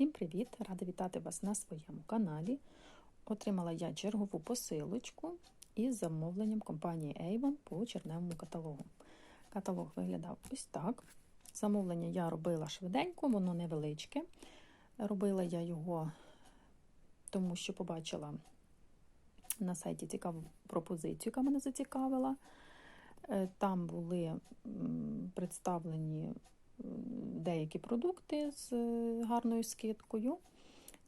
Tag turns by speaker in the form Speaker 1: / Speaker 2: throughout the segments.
Speaker 1: Всім привіт! Рада вітати вас на своєму каналі. Отримала я чергову посилочку із замовленням компанії Avon по черневому каталогу. Каталог виглядав ось так. Замовлення я робила швиденько, воно невеличке. Робила я його, тому що побачила на сайті цікаву пропозицію, яка мене зацікавила. Е, Там були представлені деякі продукти з е, гарною скидкою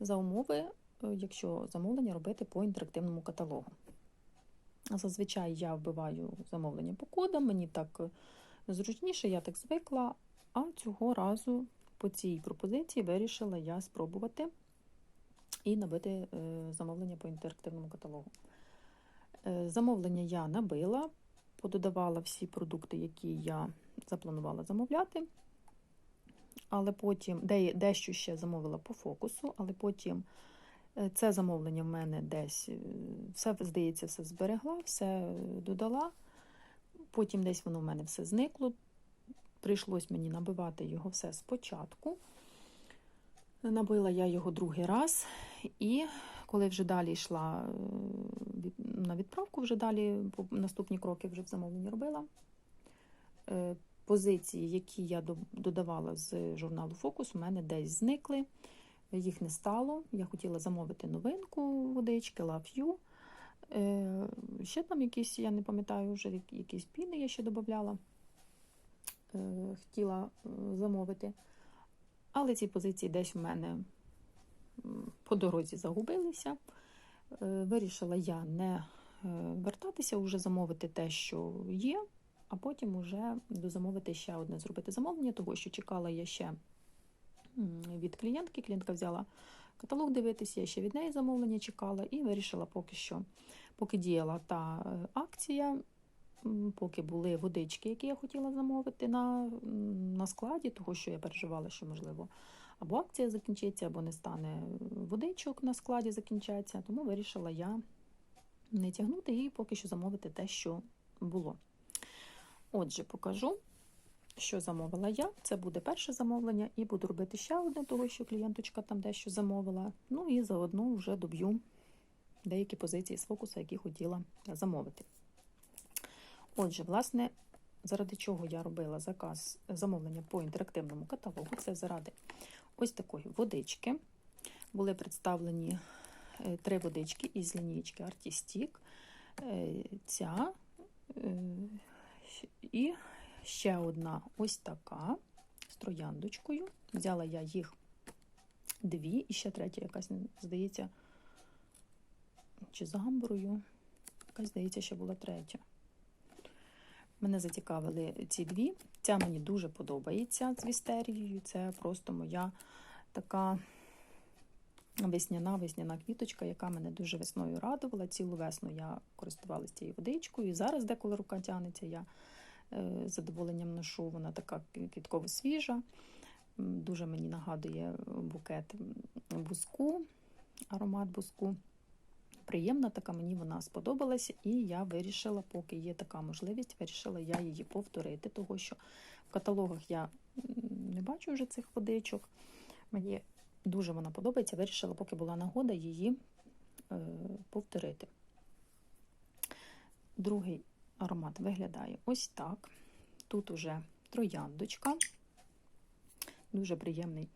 Speaker 1: за умови, е, якщо замовлення робити по інтерактивному каталогу. Зазвичай я вбиваю замовлення по кодам, мені так е, зручніше, я так звикла. А цього разу по цій пропозиції вирішила я спробувати і набити замовлення по інтерактивному каталогу. Замовлення я набила, пододавала всі продукти, які я запланувала замовляти. Але потім де, дещо ще замовила по фокусу, але потім е, це замовлення в мене десь е, все, здається, все зберегла, все е, додала. Потім десь воно в мене все зникло. Прийшлось мені набивати його все спочатку. Набила я його другий раз, і коли вже далі йшла на відправку, вже далі наступні кроки вже в замовленні робила. Позиції, які я додавала з журналу Фокус, у мене десь зникли, їх не стало. Я хотіла замовити новинку водички Love You. Е, Ще там якісь, я не пам'ятаю, вже якісь піни я ще додавала. Е, Хотіла е, замовити. Але ці позиції десь в мене по дорозі загубилися. Вирішила я не вертатися, вже замовити те, що є, а потім вже дозамовити ще одне зробити замовлення, того що чекала я ще від клієнтки. Клієнтка взяла каталог дивитися, я ще від неї замовлення чекала і вирішила поки що, поки діяла та е, акція, поки були водички, які я хотіла замовити на, на складі, того що я переживала, що можливо. Або акція закінчиться, або не стане водичок на складі закінчаться. Тому вирішила я не тягнути і поки що замовити те, що було. Отже, покажу, що замовила я. Це буде перше замовлення, і буду робити ще одне, того що клієнточка там дещо замовила. Ну і заодно вже доб'ю деякі позиції з фокуса, які хотіла замовити. Отже, власне, заради чого я робила заказ замовлення по інтерактивному каталогу, це заради ось такої водички. Були представлені е, три водички із лінійки Artistic. Е, Ця е, і ще одна ось така з трояндочкою. Взяла я їх дві, і ще третя якась, здається, чи з амброю. Якась, здається, ще була третя. Мене зацікавили ці дві. Ця мені дуже подобається з вістерією. Це просто моя така весняна весняна квіточка, яка мене дуже весною радувала. Цілу весну я користувалася цією водичкою. І зараз, деколи рука тягнеться, я е, з задоволенням ношу. Вона така квітково свіжа. Дуже мені нагадує букет буску, аромат буску. Приємна така, мені вона сподобалася, і я вирішила, поки є така можливість, вирішила я її повторити, того що в каталогах я не бачу вже цих водичок. Мені дуже вона подобається. Вирішила, поки була нагода, її е, повторити. Другий аромат виглядає ось так. Тут уже трояндочка. Дуже приємний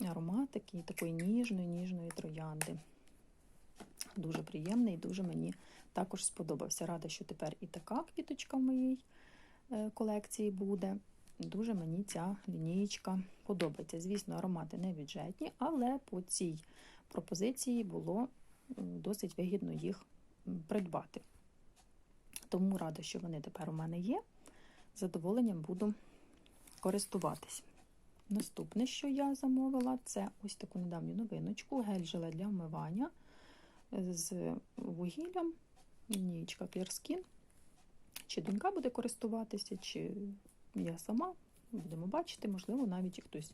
Speaker 1: аромат, такий, такої ніжної, ніжної троянди. Дуже приємний, дуже мені також сподобався. Рада, що тепер і така квіточка в моїй е, колекції буде. Дуже мені ця лінієчка подобається. Звісно, аромати не бюджетні, але по цій пропозиції було досить вигідно їх придбати. Тому рада, що вони тепер у мене є. З задоволенням буду користуватись. Наступне, що я замовила, це ось таку недавню новиночку, гель-желе для вмивання з вугіллям, лінієчка Clear Skin. Чи донька буде користуватися, чи я сама. Будемо бачити, можливо, навіть і хтось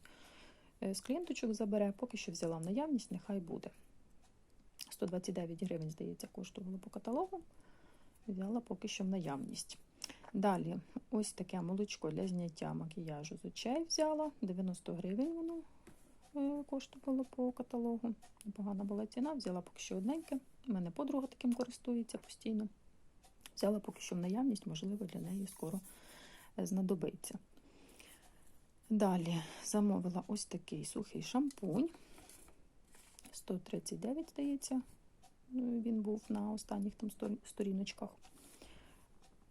Speaker 1: е, з клієнточок забере. Поки що взяла в наявність, нехай буде. 129 гривень, здається, коштувало по каталогу. Взяла поки що в наявність. Далі, ось таке молочко для зняття макіяжу з очей взяла. 90 гривень воно е, коштувало по каталогу. Непогана була ціна, взяла поки що одненьке. У мене подруга таким користується постійно. Взяла поки що в наявність, можливо, для неї скоро знадобиться. Далі замовила ось такий сухий шампунь. 139, здається, він був на останніх там сторіночках.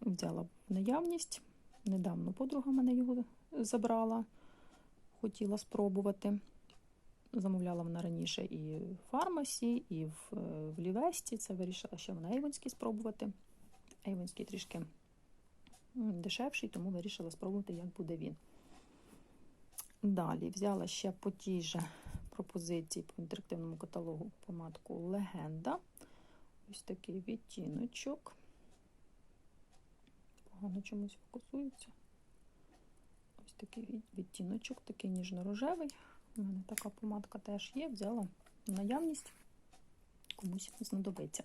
Speaker 1: Взяла наявність. Недавно подруга мене його забрала, хотіла спробувати. Замовляла вона раніше і в фармасі, і в, е, в Лівесті. Це вирішила ще на Ейвонській спробувати. Ейвонський трішки дешевший, тому вирішила спробувати, як буде він. Далі взяла ще по тій же пропозиції по інтерактивному каталогу помадку Легенда. Ось такий відтіночок. Погано чомусь фокусується. Ось такий відтіночок, такий ніжно-рожевий. У мене така помадка теж є. Взяла наявність, комусь знадобиться.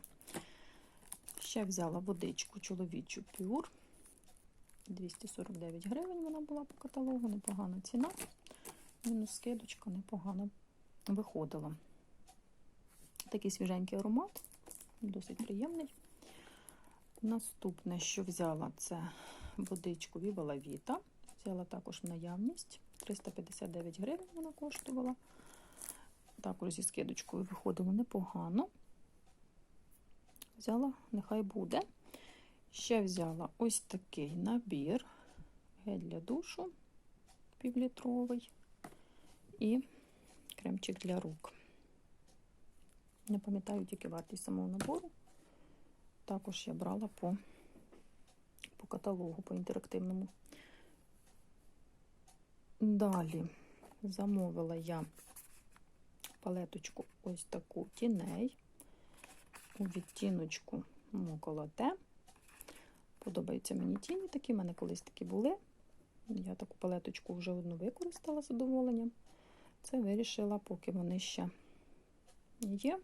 Speaker 1: Ще взяла водичку чоловічу пюр. 249 гривень вона була по каталогу, непогана ціна. Мінус скидочка непогано виходила. Такий свіженький аромат, досить приємний. Наступне, що взяла, це водичку Vita. Взяла також наявність. 359 гривень вона коштувала. Також зі скидочкою виходило непогано. Взяла, нехай буде. Ще взяла ось такий набір гель для душу півлітровий і кремчик для рук. Не пам'ятаю тільки вартість самого набору. Також я брала по, по каталогу, по інтерактивному. Далі замовила я палеточку ось таку тіней у відтіночку Моколоте. Подобаються мені тіні такі, в мене колись такі були. Я таку палеточку вже одну використала з задоволенням. Це вирішила, поки вони ще є,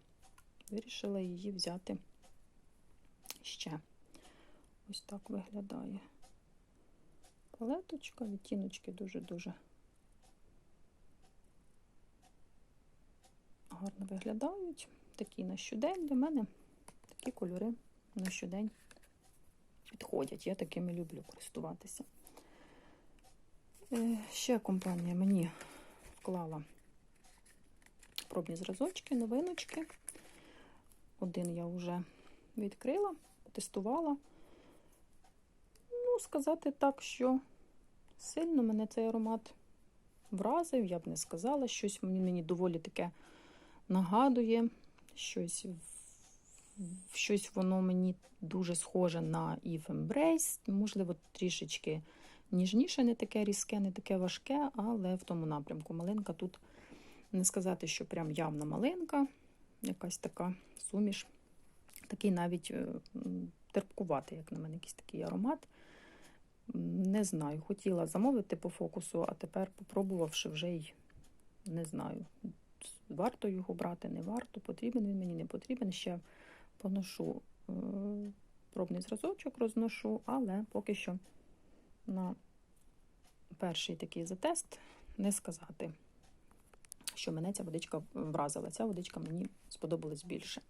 Speaker 1: вирішила її взяти ще. Ось так виглядає палеточка, відтіночки дуже-дуже гарно виглядають. Такі на щодень для мене такі кольори на щодень підходять. Я такими люблю користуватися. Е, Ще компанія мені вклала пробні зразочки, новиночки. Один я вже відкрила, тестувала. Ну, сказати так, що сильно мене цей аромат вразив, я б не сказала. Щось мені доволі таке нагадує, щось, в- щось воно мені дуже схоже на Eve Embrace, можливо, трішечки ніжніше, не таке різке, не таке важке, але в тому напрямку. Малинка тут не сказати, що прям явна малинка, якась така суміш. Такий навіть е, терпкуватий, як на мене, якийсь такий аромат. Не знаю, хотіла замовити по фокусу, а тепер, попробувавши, вже й не знаю. Варто його брати, не варто, потрібен він мені не потрібен. Ще поношу е, пробний зразочок, розношу, але поки що на перший такий затест не сказати, що мене ця водичка вразила. Ця водичка мені сподобалась більше.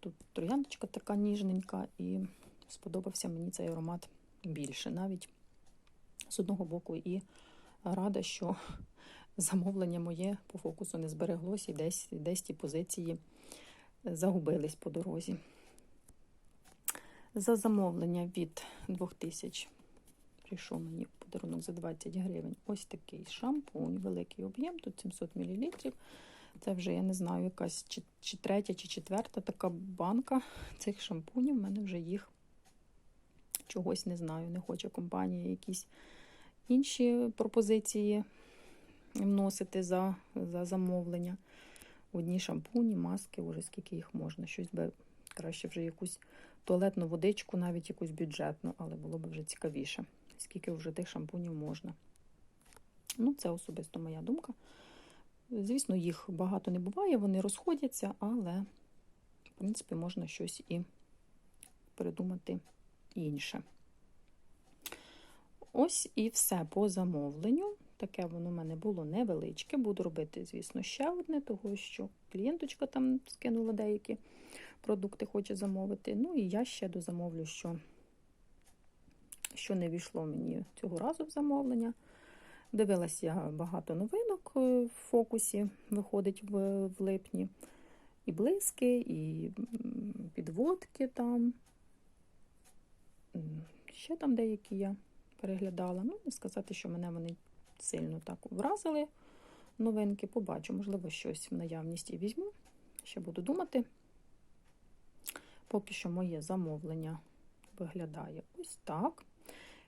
Speaker 1: Тут трояндочка така ніжненька, і сподобався мені цей аромат більше. Навіть з одного боку і рада, що замовлення моє по фокусу не збереглося і десь, десь ті позиції загубились по дорозі. За замовлення від 2000 прийшов мені подарунок за 20 гривень ось такий шампунь, великий об'єм, тут 700 мл. Це вже, я не знаю, якась чи, чи третя, чи четверта така банка цих шампунів. У мене вже їх чогось не знаю. Не хоче компанія якісь інші пропозиції вносити за, за замовлення. Одні шампуні, маски, уже скільки їх можна. Щось би краще вже якусь туалетну водичку, навіть якусь бюджетну, але було б вже цікавіше, скільки вже тих шампунів можна. Ну, це особисто моя думка. Звісно, їх багато не буває, вони розходяться, але, в принципі, можна щось і придумати інше. Ось і все по замовленню. Таке воно в мене було невеличке. Буду робити, звісно, ще одне, того що клієнточка там скинула деякі продукти, хоче замовити. Ну і я ще дозамовлю, що, що не війшло мені цього разу в замовлення. Дивилась я багато новинок е, в фокусі, виходить в, в липні. І блиски, і підводки там. Ще там деякі я переглядала. Ну, не сказати, що мене вони сильно так вразили. Новинки побачу, можливо, щось в наявність і візьму. Ще буду думати. Поки що моє замовлення виглядає ось так.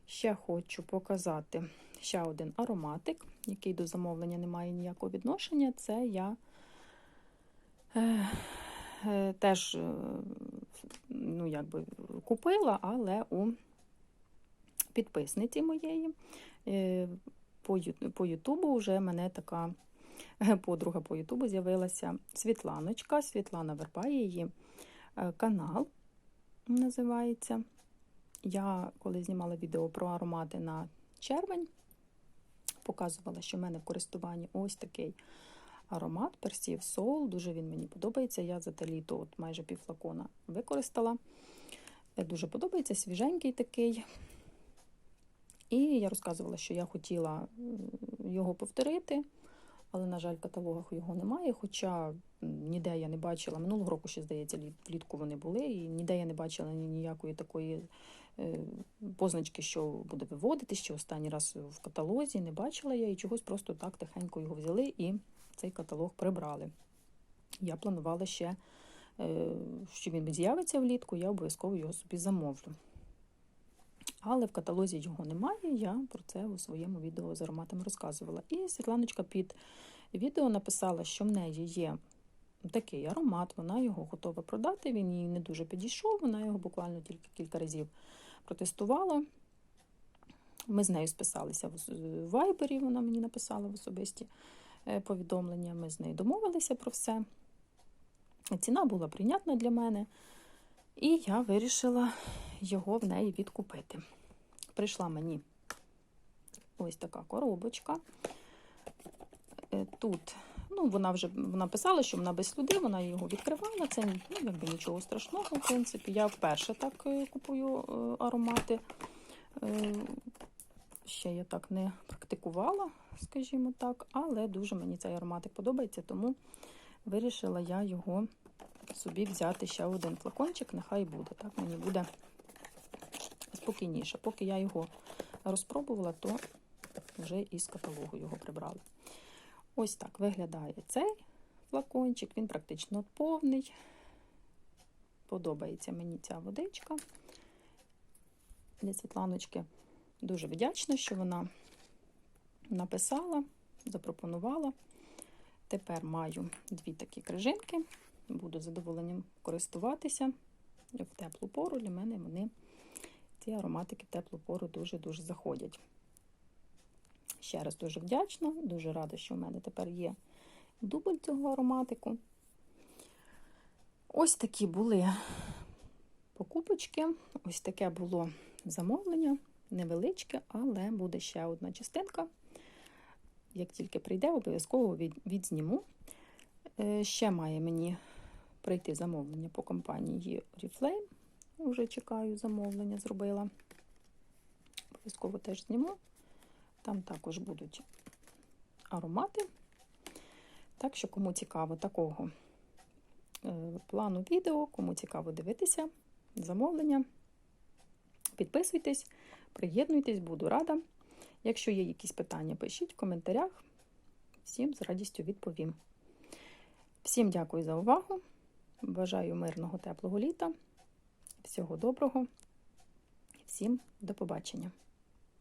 Speaker 1: Ще хочу показати ще один ароматик, який до замовлення не має ніякого відношення. Це я е, е, теж е, ну, якби купила, але у підписниці моєї. Е, по, Ютубу вже мене така е, подруга по Ютубу з'явилася Світланочка. Світлана Верба, її е, канал називається. Я коли знімала відео про аромати на червень, показувала, що в мене в користуванні ось такий аромат Perceive Soul. Дуже він мені подобається. Я за те літо от майже пів флакона використала. Е, Дуже подобається, свіженький такий. І я розказувала, що я хотіла його повторити, але, на жаль, в каталогах його немає. Хоча ніде я не бачила, минулого року ще, здається, влітку вони були, і ніде я не бачила ніякої такої е, позначки, що буде виводити, що останній раз в каталозі не бачила я і чогось просто так тихенько його взяли і цей каталог прибрали. Я планувала ще, е, що він з'явиться влітку, я обов'язково його собі замовлю. Але в каталозі його немає, я про це у своєму відео з ароматами розказувала. І Світланочка під відео написала, що в неї є такий аромат, вона його готова продати, він їй не дуже підійшов, вона його буквально тільки кілька разів протестувала. Ми з нею списалися в Вайбері, вона мені написала в особисті е, повідомлення. Ми з нею домовилися про все. Ціна була прийнятна для мене, і я вирішила його в неї відкупити. Прийшла мені ось така коробочка. Е, Тут, ну, вона вже вона писала, що вона без слюди, вона його відкривала. Це ну, якби нічого страшного, в принципі. Я вперше так е, купую е, аромати. Ще я так не практикувала, скажімо так, але дуже мені цей ароматик подобається, тому вирішила я його собі взяти ще один флакончик, нехай буде. Так мені буде спокійніше. Поки я його розпробувала, то вже із каталогу його прибрали. Ось так виглядає цей флакончик, він практично повний. Подобається мені ця водичка для Світланочки. Дуже вдячна, що вона написала, запропонувала. Тепер маю дві такі крижинки. Буду задоволенням користуватися в теплу пору. Для мене вони, ці ароматики в теплу пору дуже-дуже заходять. Ще раз дуже вдячна, дуже рада, що в мене тепер є дубль цього ароматику. Ось такі були покупочки, ось таке було замовлення, невеличке, але буде ще одна частинка. Як тільки прийде, обов'язково відзніму. Е, Ще має мені прийти замовлення по компанії Oriflame. Вже чекаю замовлення, зробила. Обов'язково теж зніму. Там також будуть аромати. Так що, кому цікаво такого е, плану відео, кому цікаво дивитися замовлення, підписуйтесь, приєднуйтесь, буду рада. Якщо є якісь питання, пишіть в коментарях. Всім з радістю відповім. Всім дякую за увагу. Бажаю мирного, теплого літа. Всього доброго. Всім до побачення.